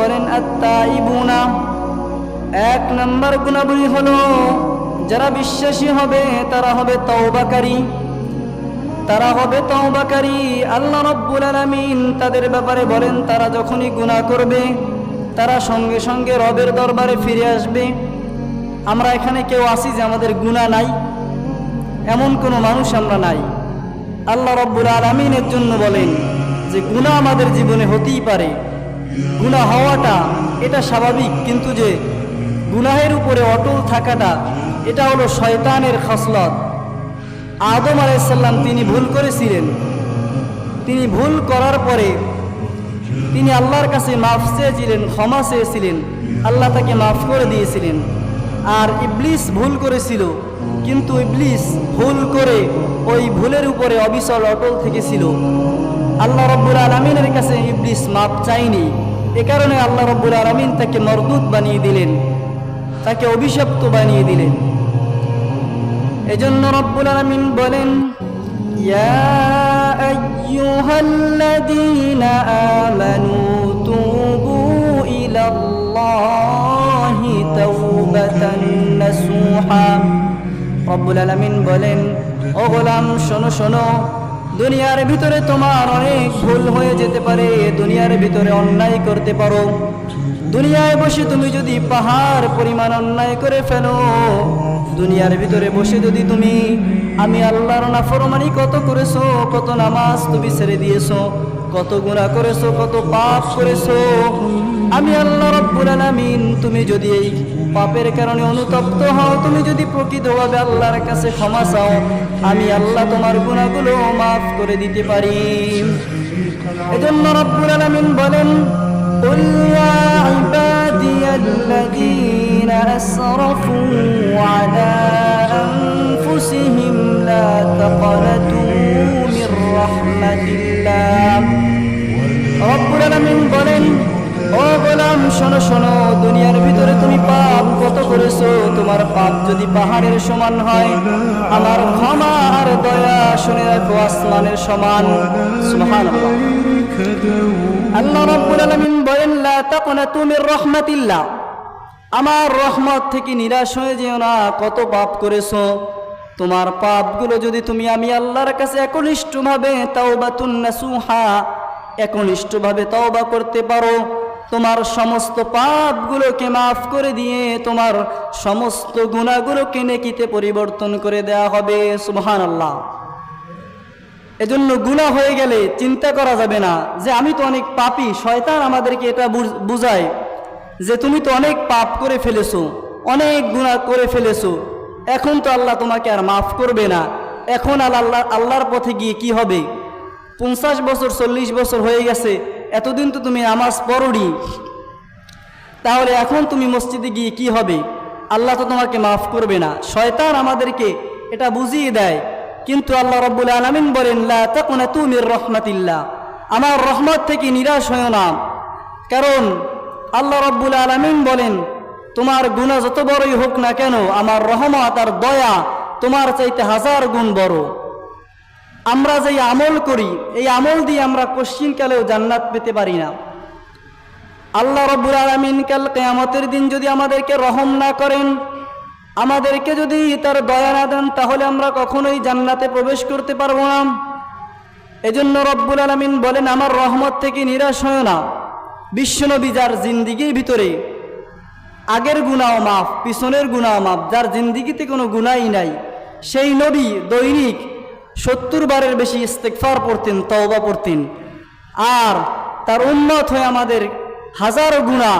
বলেন এক নম্বর গুণাবলী হলো, যারা বিশ্বাসী হবে, তারা হবে তওবাকারী। তারা হবে তওবাকারী। আল্লাহ রব্বুল আলামিন তাদের ব্যাপারে বলেন, তারা যখনই গুনাহ করবে, তারা সঙ্গে সঙ্গে রবের দরবারে ফিরে আসবে। আমরা এখানে কেউ আসি যে আমাদের গুনাহ নাই, এমন কোনো মানুষ আমরা নাই। আল্লাহ রব্বুল আলমিনের জন্য বলেন যে, গুণা আমাদের জীবনে হতেই পারে। গুণা হওয়াটা, এটা স্বাভাবিক। কিন্তু যে গুনাহের উপরে অটল থাকাটা, এটা হলো শয়তানের খসলত। আদম আলাইসাল্লাম তিনি ভুল করেছিলেন। তিনি ভুল করার পরে তিনি আল্লাহর কাছে মাফ চেয়েছিলেন, ক্ষমা চেয়েছিলেন, আল্লাহ তাকে মাফ করে দিয়েছিলেন। আর ইবলিস ভুল করেছিল, কিন্তু ইবলিস ভুল করে ওই ভুলের উপরে অবিচল অটল থেকেছিল। আল্লাহ রব্বুল আলমিনের কাছে ইবলিস মাপ চাইনি। এ কারণে আল্লাহ রব্বুল আলমিন তাকে মরদুত বানিয়ে দিলেন, তাকে অভিশপ্ত বানিয়ে দিলেন। এজন্য রব্বুল আলমিন বলেন বলেন, ও গোলাম, শোনো শোনো দুনিয়ার ভিতরে তোমার অনেক ভুল হয়ে যেতে পারে, দুনিয়ার ভিতরে অন্যায় করতে পারো। দুনিয়ায় বসে তুমি যদি পাহাড় পরিমাণ অন্যায় করে ফেলো, দুনিয়ার ভিতরে বসে যদি তুমি, আমি আল্লাহর নাফরমানি কত করেছ, কত নামাজ তুমি ছেড়ে দিয়েছ, কত গুণা করেছ, কত পাপ করেছ আমি আল্লাহ রব্বুল আলামিন, তুমি যদি এই পাপের কারণে অনুতপ্ত হও, তুমি যদি প্রকৃতভাবে আল্লাহর কাছে ক্ষমা চাও, আমি আল্লাহ তোমার গুণাগুলো মাফ করে দিতে পারি। এজন্য রব্বুল আলামিন বলেন শোনো শোনো, দুনিয়ার ভিতরে তুমি পাপ কত করেছ? তোমার পাপ যদি পাহাড়ের সমান হয়, আমার ক্ষমা আর দয়া শুনে রাখো, আসমানের সমান। আল্লাহ রাব্বুল আলামিন বলেন আমার রহমত থেকে নিরাশ হয়ে যেও না, কত পাপ করেছ। তোমার পাপগুলো যদি তুমি আমি আল্লাহর কাছে একনিষ্ঠভাবে তাওবাতুন নাসুহা, একনিষ্ঠভাবে তওবা করতে পারো তোমার সমস্ত পাপগুলোকে মাফ করে দিয়ে তোমার সমস্ত গুণাগুলোকে নেকিতে পরিবর্তন করে দেয়া হবে সুহান আল্লাহ এজন্য গুণা হয়ে গেলে চিন্তা করা যাবে না যে আমি তো অনেক পাপি, শয়তান আমাদেরকে এটা বুঝ- বুঝায় যে তুমি তো অনেক পাপ করে ফেলেছো, অনেক গুণা করে ফেলেছো। এখন তো আল্লাহ তোমাকে আর মাফ করবে না। এখন আল্লাহ আল্লাহর পথে গিয়ে কি হবে? পঞ্চাশ বছর, চল্লিশ বছর হয়ে গেছে। এতদিন তো তুমি নামাজ পড়নি। তাহলে এখন তুমি মসজিদে গিয়ে কি হবে? আল্লাহ তো তোমাকে মাফ করবে না। শয়তান আমাদেরকে এটা বুঝিয়ে দেয়। কিন্তু আল্লাহ রব্বুল আলমিন বলেন, লা তাকুনা তুমির রহমাতিল্লাহ। আমার রহমত থেকে নিরাশ হয় না। কারণ আল্লাহ রব্বুল আলমিন বলেন, তোমার গুণা যত বড়ই হোক না কেন, আমার রহমত আর দয়া তোমার চাইতে হাজার গুণ বড়। আমরা যেই আমল করি, এই আমল দিয়ে আমরা পশ্চিমকালেও জান্নাত পেতে পারি না। আল্লাহ রব্বুল আলমিন কাল কেয়ামতের দিন যদি আমাদেরকে রহম না করেন, আমাদেরকে যদি তার দয়া না দেন, তাহলে আমরা কখনোই জান্নাতে প্রবেশ করতে পারব না। এজন্য রব্বুল আলমিন বলেন, আমার রহমত থেকে নিরাশ হয় না। বিশ্বনবী যার জিন্দিগির ভিতরে আগের গুণাও মাফ, পিছনের গুণাও মাফ, যার জিন্দিগিতে কোনো গুণাই নাই, সেই নবী দৈনিক সত্তর বারের বেশি ইস্তেকফার পড়তেন, তওবা পড়তেন। আর তার উন্নত হয়ে আমাদের হাজারো গুণা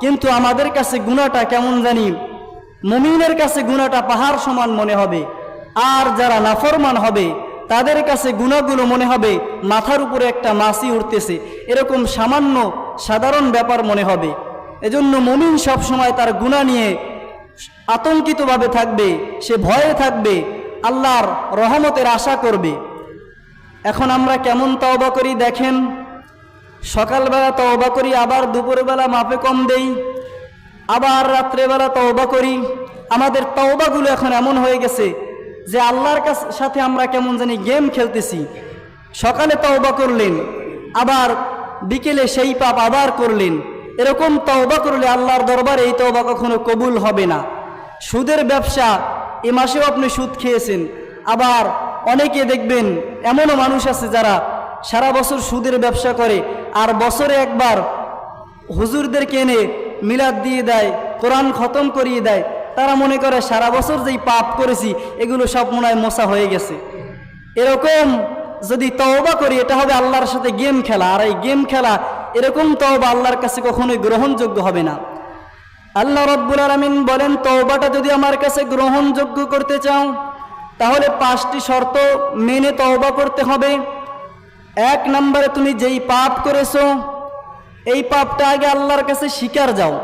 কিন্তু আমাদের কাছে গুণাটা কেমন জানি? মুমিনের কাছে গুণাটা পাহাড় সমান মনে হবে। আর যারা নাফরমান হবে, তাদের কাছে গুণাগুলো মনে হবে, মাথার উপরে একটা মাছি উঠতেছে। এরকম সামান্য সাধারণ ব্যাপার মনে হবে। এজন্য মুমিন সবসময় তার গুণা নিয়ে আতঙ্কিতভাবে থাকবে, সে ভয়ে থাকবে। আল্লাহর রহমতের আশা করবে। এখন আমরা কেমন তওবা করি দেখেন। সকালবেলা তওবা করি, আবার দুপুরবেলা মাপে কম দেই, আবার রাত্রেবেলা তওবা করি। আমাদের তওবাগুলো এখন এমন হয়ে গেছে যে আল্লাহর কাছ সাথে আমরা কেমন জানি গেম খেলতেছি। সকালে তওবা করলেন, আবার বিকেলে সেই পাপ আবার করলেন। এরকম তওবা করলে আল্লাহর দরবারে এই তওবা কখনো কবুল হবে না। সুদের ব্যবসা এ মাসেও আপনি সুদ খেয়েছেন। আবার অনেকে দেখবেন, এমনও মানুষ আছে যারা সারা বছর সুদের ব্যবসা করে, আর বছরে একবার হুজুরদেরকে এনে মিলাদ দিয়ে দেয়, কোরআন খতম করিয়ে দেয়। তারা মনে করে, সারা বছর যেই পাপ করেছি, এগুলো সব মনে হয় মশা হয়ে গেছে। এরকম যদি তওবা করি, এটা হবে আল্লাহর সাথে গেম খেলা। আর এই গেম খেলা, এরকম তওবা আল্লাহর কাছে কখনোই গ্রহণযোগ্য হবে না। আল্লাহ রব্বুল আলমিন বলেন, তওবাটা যদি আমার কাছে গ্রহণযোগ্য করতে চাও, তাহলে পাঁচটি শর্ত মেনে তওবা করতে হবে। এক নম্বরে তুমি যেই পাপ করেছ, এই পাপটা আগে আল্লাহর কাছে স্বীকার যাও।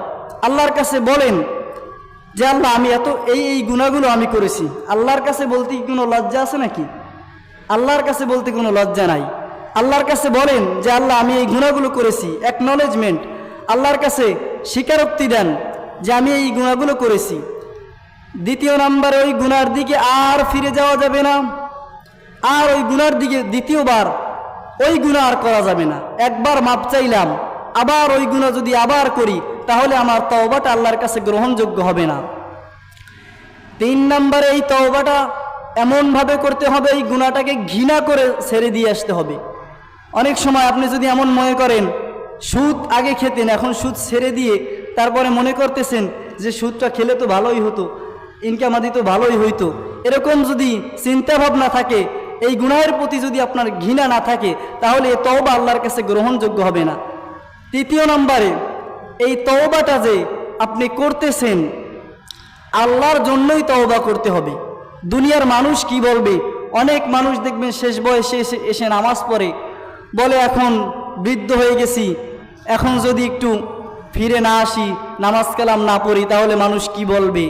আল্লাহর কাছে বলেন যে, আল্লাহ, আমি এত এই এই গুণাগুলো আমি করেছি। আল্লাহর কাছে বলতে কি কোনো লজ্জা আছে নাকি? আল্লাহর কাছে বলতে কোনো লজ্জা নাই। আল্লাহর কাছে বলেন যে, আল্লাহ, আমি এই গুণাগুলো করেছি। অ্যাকনলেজমেন্ট আল্লাহর কাছে স্বীকারোক্তি দেন। যে আমি এই গুণাগুলো করেছি। দ্বিতীয় নম্বরে, ওই গুনার দিকে আর ফিরে যাওয়া যাবে না। আর ওই গুনার দিকে দ্বিতীয়বার ওই গুণা আর করা যাবে না। একবার মাপ চাইলাম, আবার ওই গুণা যদি আবার করি, তাহলে আমার তওবাটা আল্লাহর কাছে গ্রহণযোগ্য হবে না। তিন নম্বরে, এই তওবাটা এমনভাবে করতে হবে, এই গুণাটাকে ঘৃণা করে ছেড়ে দিয়ে আসতে হবে। অনেক সময় আপনি যদি এমন মনে করেন, সুদ আগে খেতেন, এখন সুদ ছেড়ে দিয়ে তারপরে মনে করতেছেন যে সুদটা খেলে তো ভালোই হতো ইনকাম আদি তো ভালোই হইতো। এরকম যদি চিন্তা ভাবনা থাকে, এই গুণায়ের প্রতি যদি আপনার ঘৃণা না থাকে, তাহলে এ তওবা আল্লাহর কাছে গ্রহণযোগ্য হবে না। তৃতীয় নম্বরে, এই তওবাটা যে আপনি করতেছেন, আল্লাহর জন্যই তওবা করতে হবে। দুনিয়ার মানুষ কি বলবে? অনেক মানুষ দেখবেন শেষ বয়সে এসে এসে নামাজ পড়ে। বলে, এখন বৃদ্ধ হয়ে গেছি, এখন যদি একটু ফিরে না আসি নামাজ কালাম না পড়ি তাহলে মানুষ কি বলবে?